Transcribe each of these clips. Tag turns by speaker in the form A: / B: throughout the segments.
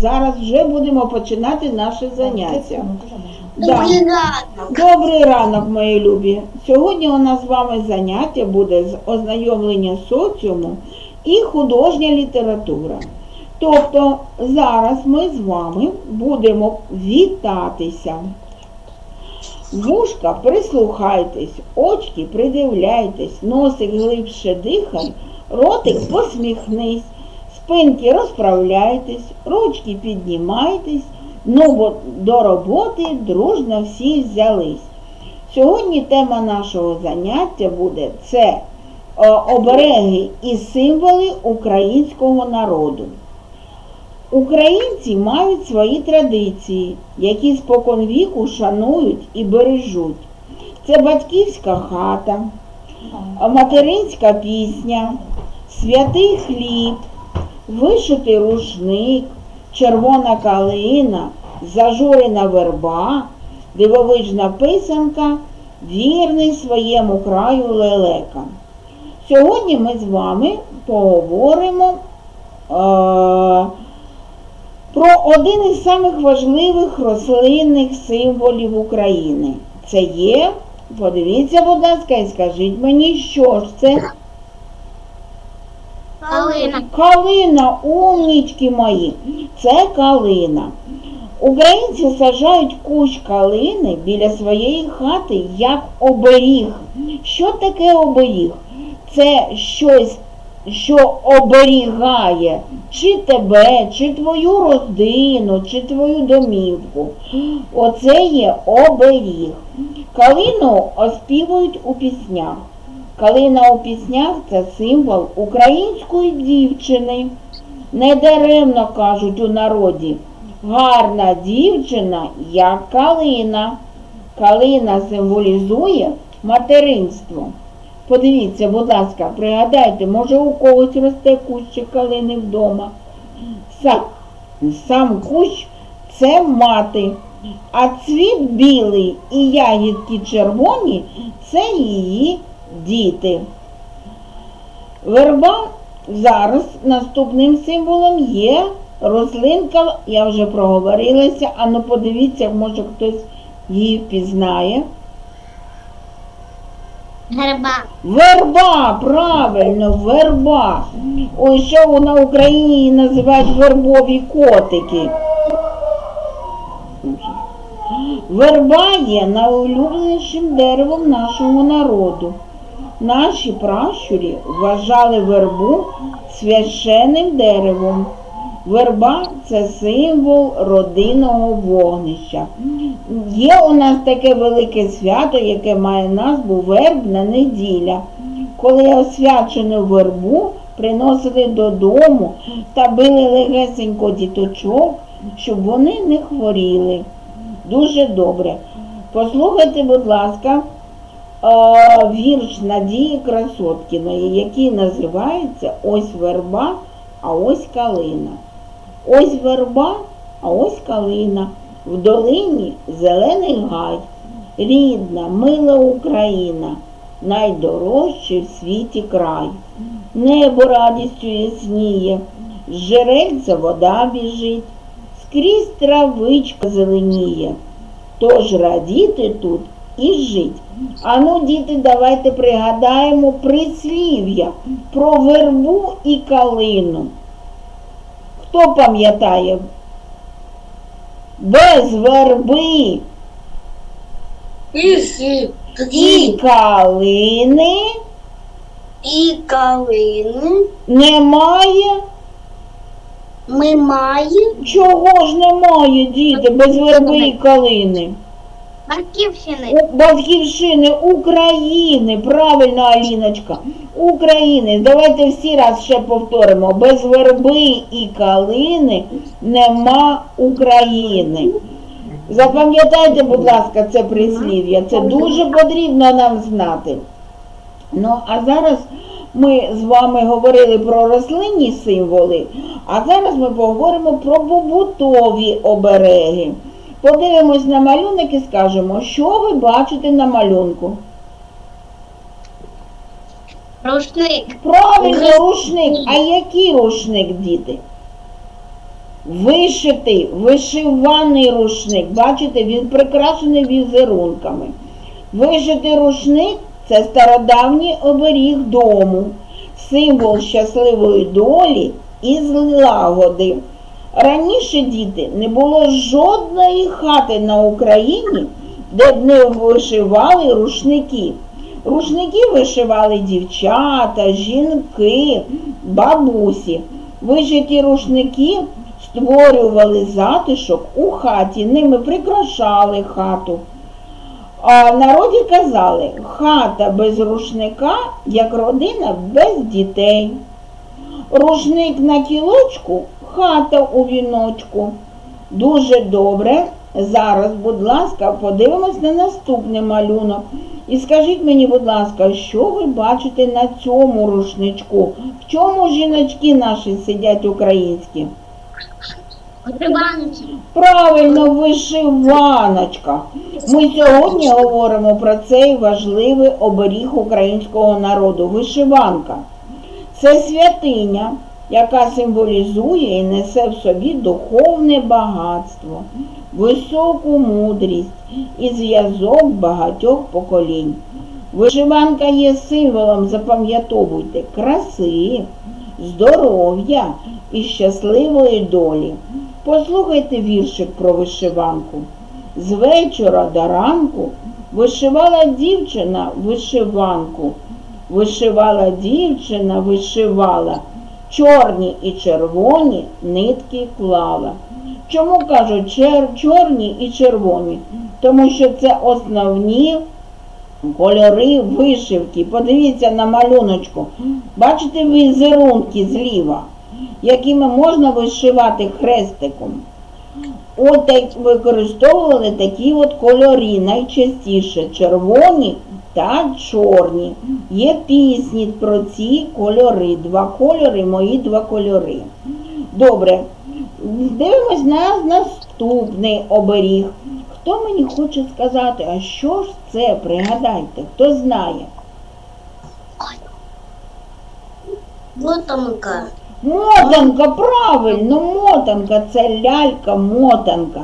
A: Зараз вже будемо починати наше заняття. Да.
B: Добрий ранок.
A: Добрий ранок, мої любі. Сьогодні у нас з вами заняття буде з ознайомлення соціуму і художня література. Тобто зараз ми з вами будемо вітатися. Вушка прислухайтесь, очки придивляйтесь, носик глибше дихай, ротик посміхнись, спинки розправляйтесь, ручки піднімайтесь, ну бо до роботи дружно всі взялись. Сьогодні тема нашого заняття буде це е, обереги і символи українського народу. Українці мають свої традиції, які споконвіку шанують і бережуть. Це батьківська хата, материнська пісня, святий хліб, вишитий рушник, червона калина, зажурена верба, дивовижна писанка, вірний своєму краю лелека. Сьогодні ми з вами поговоримо. Е- про один із самих важливих рослинних символів України. Це є, подивіться, будь ласка, і скажіть мені, що ж це?
B: Калина.
A: Калина, умнічки мої, це калина. Українці саджають кущ калини біля своєї хати як оберіг. Що таке оберіг? Це щось, що оберігає чи тебе, чи твою родину, чи твою домівку. Оце є оберіг. Калину оспівують у піснях. Калина у піснях це символ української дівчини. Недаремно кажуть у народі. Гарна дівчина, як калина. Калина символізує материнство. Подивіться, будь ласка, пригадайте, може у когось росте кущик калини вдома. Сам, сам кущ це мати, а цвіт білий і ягідки червоні це її діти. Верба зараз наступним символом є рослинка, я вже проговорилася, а ну подивіться, може хтось її впізнає.
B: Герба.
A: Верба, правильно, верба. Ой, що на Україні називають вербові котики. Верба є найулюбленішим деревом нашого народу. Наші пращурі вважали вербу священним деревом. Верба це символ родинного вогнища. Є у нас таке велике свято, яке має назву Вербна неділя. Коли освячену вербу приносили додому та били легесенько діточок, щоб вони не хворіли. Дуже добре. Послухайте, будь ласка, вірш Надії Красоткіної, який називається Ось верба, а ось калина. Ось верба, а ось калина. В долині зелений гай. Рідна, мила Україна, найдорожчий в світі край. Небо радістю ясніє, з жерельця вода біжить, скрізь травичка зеленіє. Тож радіти тут і жить. Ану, діти, давайте пригадаємо прислів'я про вербу і калину. Хто пам'ятає? Без верби
B: І
A: і калини
B: І калини
A: немає.
B: ми маємо
A: Чого ж немає, діти, без верби і калини?
B: Батьківщини.
A: Батьківщини України, правильно, Аліночка, України. Давайте всі раз ще повторимо. Без верби і калини нема України. Запам'ятайте, будь ласка, це прислів'я. Це дуже потрібно нам знати. Ну, а зараз ми з вами говорили про рослинні символи, а зараз ми поговоримо про побутові обереги. Подивимось на малюнок і скажемо, що ви бачите на малюнку.
B: Рушник.
A: Правильно, рушник. А який рушник, діти? Вишитий, вишиваний рушник. Бачите, він прикрашений візерунками. Вишитий рушник це стародавній оберіг дому, символ щасливої долі і злагоди. Раніше діти не було жодної хати на Україні, де б не вишивали рушники. Рушники вишивали дівчата, жінки, бабусі. Вишиті рушники створювали затишок у хаті, ними прикрашали хату. А в народі казали, хата без рушника, як родина без дітей. Рушник на кілочку, хата у віночку. Дуже добре. Зараз, будь ласка, подивимось на наступний малюнок. І скажіть мені, будь ласка, що ви бачите на цьому рушничку? В чому жіночки наші сидять українські?
B: Грибанці.
A: Правильно, вишиваночка. Ми сьогодні говоримо про цей важливий оберіг українського народу вишиванка. Це святиня, яка символізує і несе в собі духовне багатство, високу мудрість і зв'язок багатьох поколінь. Вишиванка є символом, запам'ятовуйте, краси, здоров'я і щасливої долі. Послухайте віршик про вишиванку. З вечора до ранку вишивала дівчина вишиванку. Вишивала дівчина, вишивала, чорні і червоні нитки клала. Чому кажуть чер, чорні і червоні? Тому що це основні кольори вишивки. Подивіться на малюночку. Бачите візерунки зліва, якими можна вишивати хрестиком. От використовували такі от кольори найчастіше червоні та чорні. Є пісні про ці кольори. Два кольори, мої два кольори. Добре. Дивимось на наступний оберіг. Хто мені хоче сказати, а що ж це? Пригадайте, хто знає?
B: Мотанка.
A: Мотанка, правильно, мотанка, це лялька-мотанка.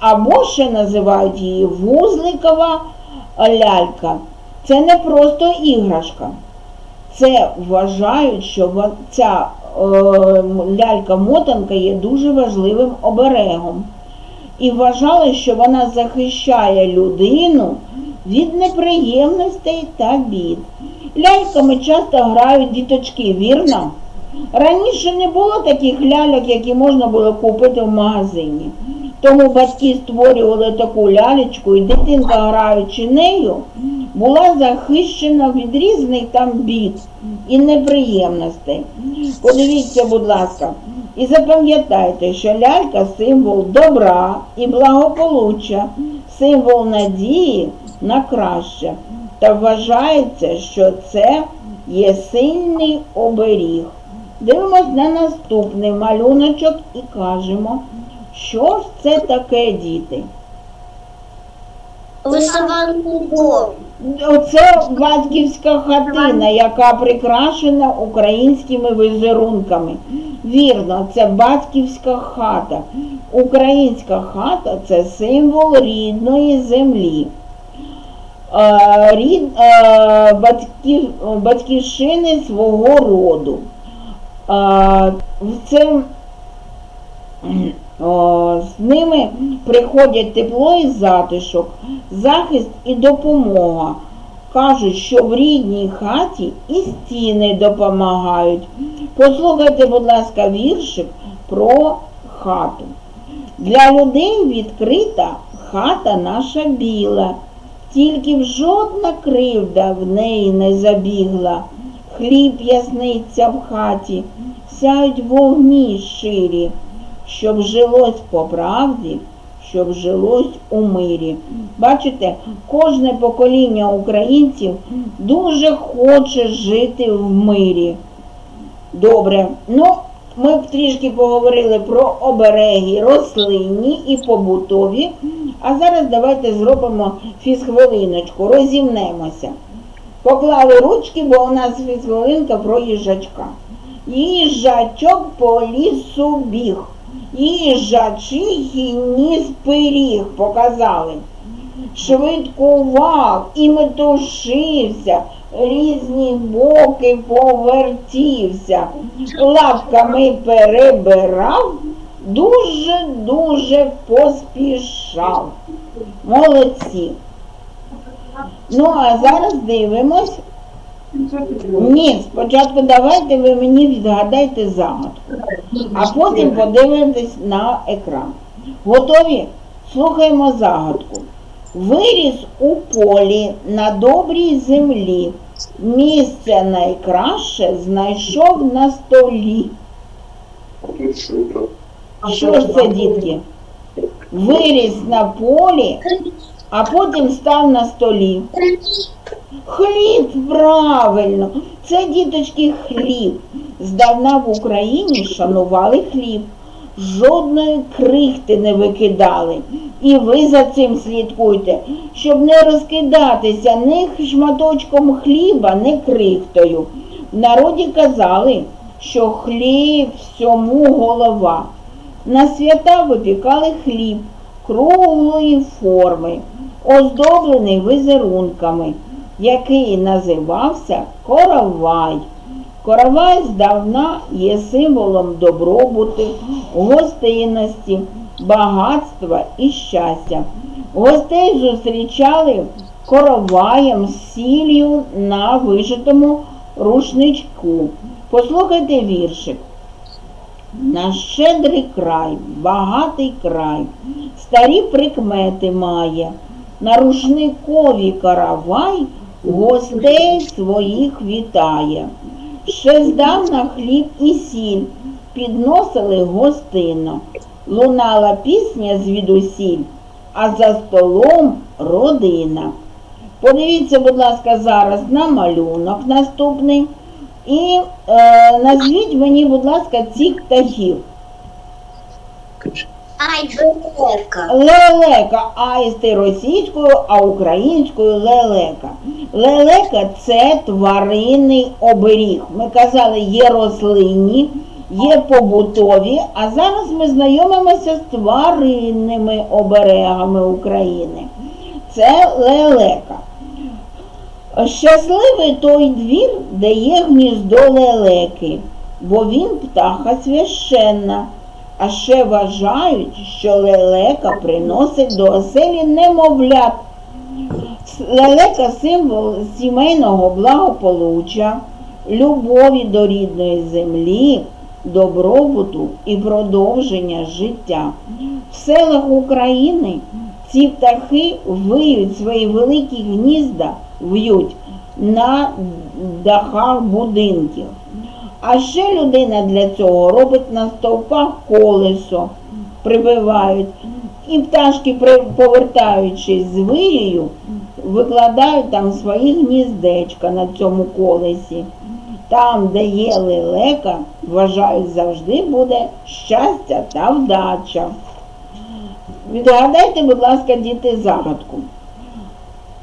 A: Або ще називають її вузликова лялька. Це не просто іграшка. Це вважають, що ця е, лялька-мотанка є дуже важливим оберегом. І вважали, що вона захищає людину від неприємностей та бід. Ляльками часто грають діточки, вірно? Раніше не було таких ляльок, які можна було купити в магазині. Тому батьки створювали таку лялечку, і дитинка, граючи нею, була захищена від різних там бід і неприємностей. Подивіться, будь ласка, і запам'ятайте, що лялька символ добра і благополуччя, символ надії на краще. Та вважається, що це є сильний оберіг. Дивимось на наступний малюночок і кажемо, що ж це таке, діти?
B: Вишиваний дом.
A: Оце батьківська хатина, яка прикрашена українськими візерунками. Вірно, це батьківська хата. Українська хата це символ рідної землі. Е, Рід, е, батьків, батьківщини свого роду. Е, о, з ними приходять тепло і затишок, захист і допомога. Кажуть, що в рідній хаті і стіни допомагають. Послухайте, будь ласка, віршик про хату. Для людей відкрита хата наша біла, тільки б жодна кривда в неї не забігла. Хліб ясниться в хаті, сяють вогні ширі щоб жилось по правді, щоб жилось у мирі. Бачите, кожне покоління українців дуже хоче жити в мирі. Добре, ну ми трішки поговорили про обереги рослинні і побутові. А зараз давайте зробимо фізхвилиночку, розімнемося. Поклали ручки, бо у нас фізхвилинка про їжачка. Їжачок по лісу біг. Їжачихі ніс пиріг показали. Швидкував і метушився, різні боки повертівся, лапками перебирав, дуже-дуже поспішав. Молодці. Ну, а зараз дивимось. Ні, спочатку давайте ви мені відгадайте загадку, а потім подивитесь на екран. Готові? Слухаємо загадку. Виріс у полі на добрій землі. Місце найкраще знайшов на столі. Що ж це, дітки? Виріс на полі, а потім став на столі. Хліб, правильно, це діточки хліб. Здавна в Україні шанували хліб, жодної крихти не викидали. І ви за цим слідкуйте, щоб не розкидатися ні шматочком хліба, ні крихтою. В народі казали, що хліб всьому голова. На свята випікали хліб круглої форми, оздоблений візерунками, який називався коровай. Коровай здавна є символом добробуту, гостинності, багатства і щастя. Гостей зустрічали короваєм з сіллю на вишитому рушничку. Послухайте віршик. Наш щедрий край, багатий край, старі прикмети має. На рушникові каравай гостей своїх вітає. Ще здавна хліб і сіль підносили гостинно. Лунала пісня звідусіль, а за столом родина. Подивіться, будь ласка, зараз на малюнок наступний. І е, назвіть мені, будь ласка, цих птахів.
B: Айбека.
A: Лелека аїсти російською, а українською лелека. Лелека це тваринний оберіг. Ми казали, є рослинні, є побутові, а зараз ми знайомимося з тваринними оберегами України. Це лелека. Щасливий той двір, де є гніздо лелеки, бо він птаха священна. А ще вважають, що лелека приносить до оселі немовлят. Лелека символ сімейного благополуччя, любові до рідної землі, добробуту і продовження життя. В селах України ці птахи виють свої великі гнізда, в'ють на дахах будинків. А ще людина для цього робить на стовпах колесо, прибивають. І пташки, повертаючись з вирію, викладають там свої гніздечка на цьому колесі. Там, де є лелека, вважають, завжди буде щастя та вдача. Відгадайте, будь ласка, діти, загадку.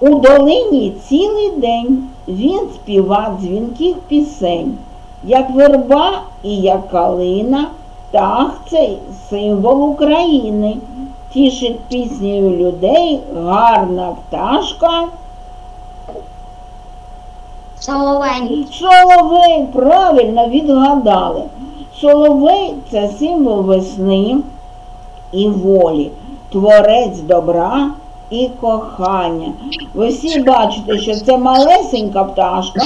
A: У долині цілий день він співав дзвінких пісень, як верба і як калина, птах цей символ України. Тішить піснею людей гарна пташка.
B: Соловей.
A: Соловей, правильно відгадали. Соловей це символ весни і волі, творець добра і кохання. Ви всі бачите, що це малесенька пташка,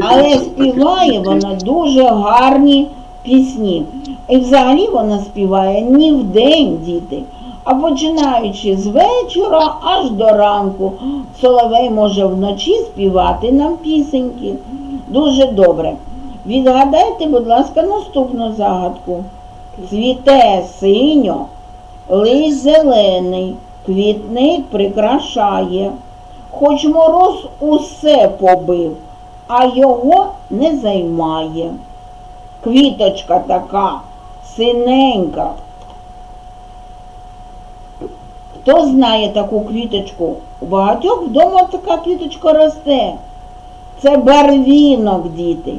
A: але співає вона дуже гарні пісні. І взагалі вона співає не вдень, діти, а починаючи з вечора аж до ранку. Соловей може вночі співати нам пісеньки. Дуже добре. Відгадайте, будь ласка, наступну загадку. Цвіте синьо, лиш зелений, квітник прикрашає. Хоч мороз усе побив, а його не займає. Квіточка така, синенька. Хто знає таку квіточку? У багатьох вдома така квіточка росте. Це барвінок, діти.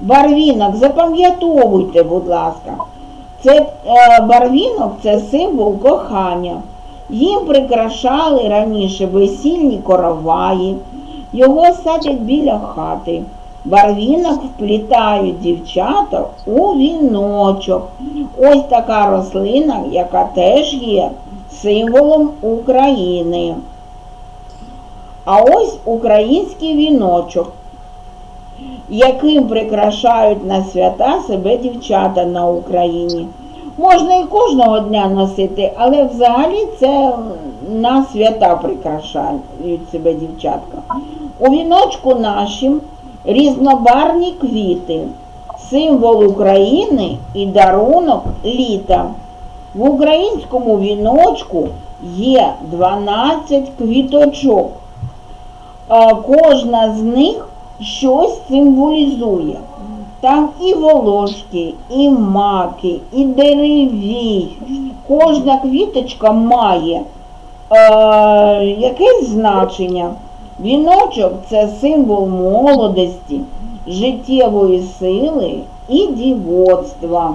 A: Барвінок, запам'ятовуйте, будь ласка. Це е, барвінок це символ кохання. Їм прикрашали раніше весільні короваї, його садять біля хати. Барвінок вплітають дівчата у віночок. Ось така рослина, яка теж є символом України. А ось український віночок, яким прикрашають на свята себе дівчата на Україні. Можна і кожного дня носити, але взагалі це на свята прикрашають себе дівчатка. У віночку нашим різнобарні квіти, символ України і дарунок літа. В українському віночку є 12 квіточок. Кожна з них щось символізує. Там і волошки, і маки, і деревій. Кожна квіточка має е, якесь значення. Віночок це символ молодості, життєвої сили і дівоцтва.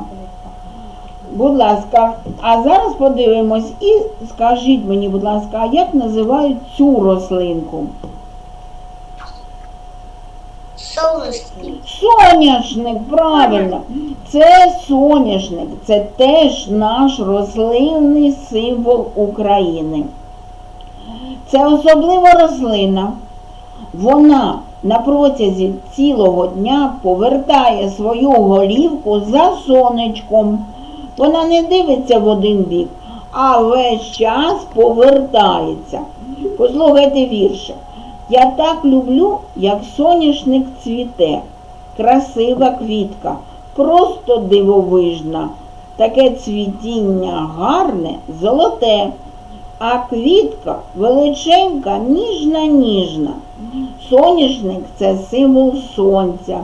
A: Будь ласка, а зараз подивимось і скажіть мені, будь ласка, як називають цю рослинку?
B: Соусник.
A: Соняшник, правильно. Це соняшник, це теж наш рослинний символ України. Це особлива рослина. Вона на протязі цілого дня повертає свою голівку за сонечком. Вона не дивиться в один бік, а весь час повертається. Послухайте вірше. Я так люблю, як соняшник цвіте, красива квітка, просто дивовижна. Таке цвітіння гарне, золоте, а квітка величенька, ніжна, ніжна. Соняшник це символ сонця,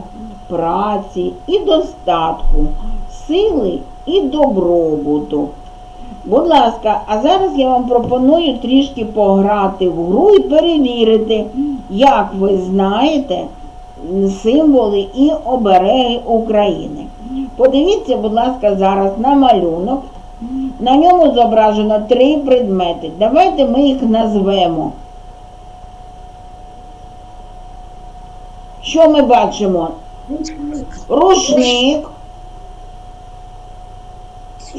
A: праці і достатку, сили і добробуту. Будь ласка, а зараз я вам пропоную трішки пограти в гру і перевірити, як ви знаєте символи і обереги України. Подивіться, будь ласка, зараз на малюнок. На ньому зображено три предмети. Давайте ми їх назвемо. Що ми бачимо? Рушник.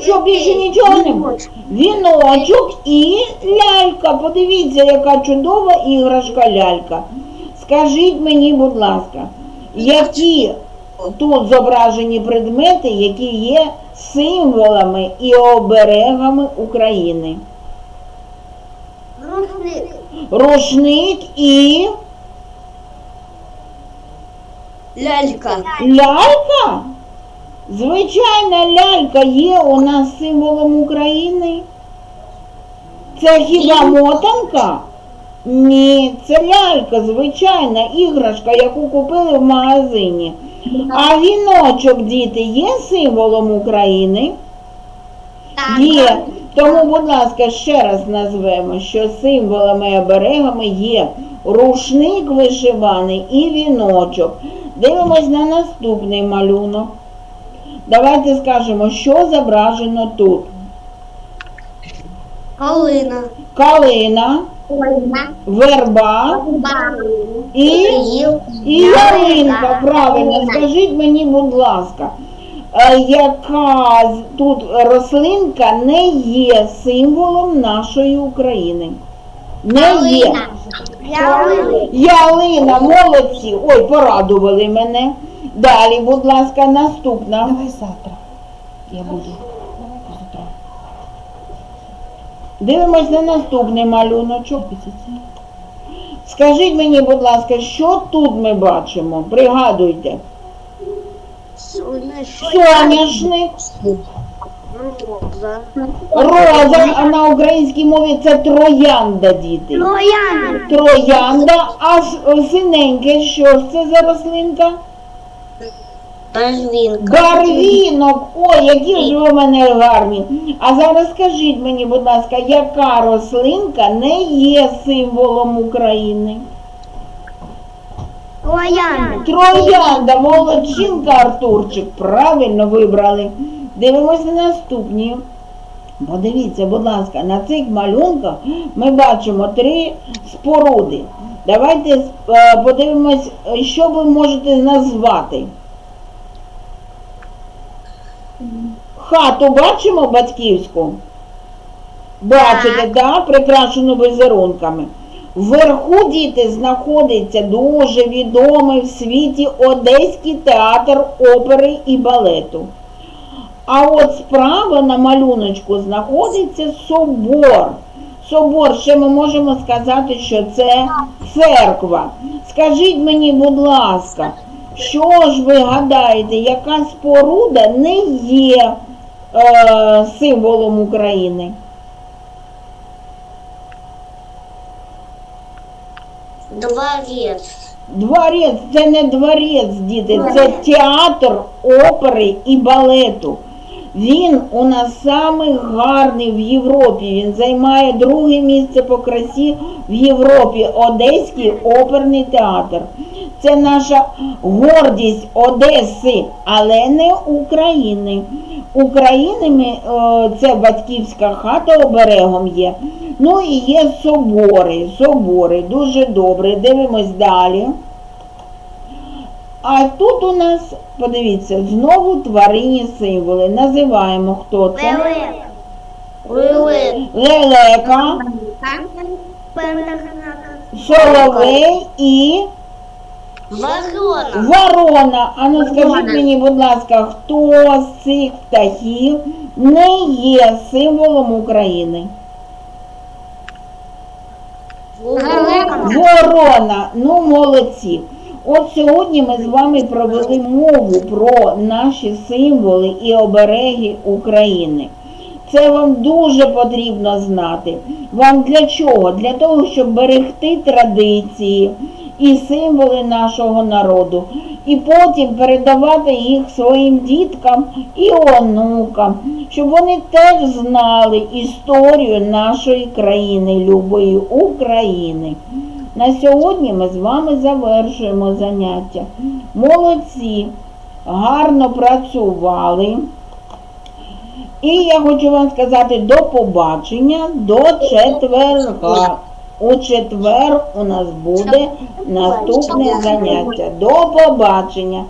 A: Що більше нічого не? Віночок і лялька. Подивіться, яка чудова іграшка лялька. Скажіть мені, будь ласка, які тут зображені предмети, які є символами і оберегами України?
B: Рушник.
A: Рушник і
B: Лялька.
A: лялька? Звичайна лялька є у нас символом України. Це хіба мотанка? Ні, це лялька, звичайна іграшка, яку купили в магазині. А віночок, діти, є символом України? Є. Тому, будь ласка, ще раз назвемо, що символами і оберегами є рушник вишиваний і віночок. Дивимось на наступний малюнок. Давайте скажемо, що зображено тут.
B: Калина.
A: Калина, верба і, і ялинка. Правильно, скажіть мені, будь ласка, е, яка тут рослинка не є символом нашої України? Не є.
B: Ялина.
A: Ялина, молодці. Ой, порадували мене. Далі, будь ласка, наступна.
C: Давай завтра. Я буду. Завтра.
A: Дивимось на наступний малюночок. Скажіть мені, будь ласка, що тут ми бачимо? Пригадуйте. Соняшник,
B: Роза.
A: роза, а на українській мові це троянда, діти.
B: Трояна.
A: Троянда, а синеньке, що ж це за рослинка?
B: Барвінка.
A: Барвінок, ой, які ж ви мене гарні. А зараз скажіть мені, будь ласка, яка рослинка не є символом України?
B: Трояна.
A: Троянда, молодчинка, Артурчик, правильно вибрали. Дивимося на наступні. Подивіться, будь ласка, на цих малюнках ми бачимо три споруди. Давайте е, подивимось, що ви можете назвати. Хату бачимо батьківську? Бачите, так, прикрашену візерунками. Вверху діти знаходиться дуже відомий в світі Одеський театр опери і балету. А от справа на малюночку знаходиться собор. Собор, ще ми можемо сказати, що це церква. Скажіть мені, будь ласка, що ж ви гадаєте, яка споруда не є е, символом України?
B: Дворец.
A: Дворець це не дворець, діти, це театр опери і балету. Він у нас самий гарний в Європі. Він займає друге місце по красі в Європі. Одеський оперний театр. Це наша гордість Одеси, але не України. України це батьківська хата оберегом є. Ну і є собори. Собори. Дуже добре. Дивимось далі. А тут у нас, подивіться, знову тваринні символи. Називаємо хто це?
B: Лилит.
A: Лелека, Соловей і
B: Ворона.
A: Ворона. А ну скажіть мені, будь ласка, хто з цих птахів не є символом України? Ворона, ну молодці. От сьогодні ми з вами провели мову про наші символи і обереги України. Це вам дуже потрібно знати. Вам для чого? Для того, щоб берегти традиції і символи нашого народу, і потім передавати їх своїм діткам і онукам, щоб вони теж знали історію нашої країни, любої України. На сьогодні ми з вами завершуємо заняття. Молодці, гарно працювали. І я хочу вам сказати до побачення до четверга. У четвер у нас буде наступне заняття. До побачення.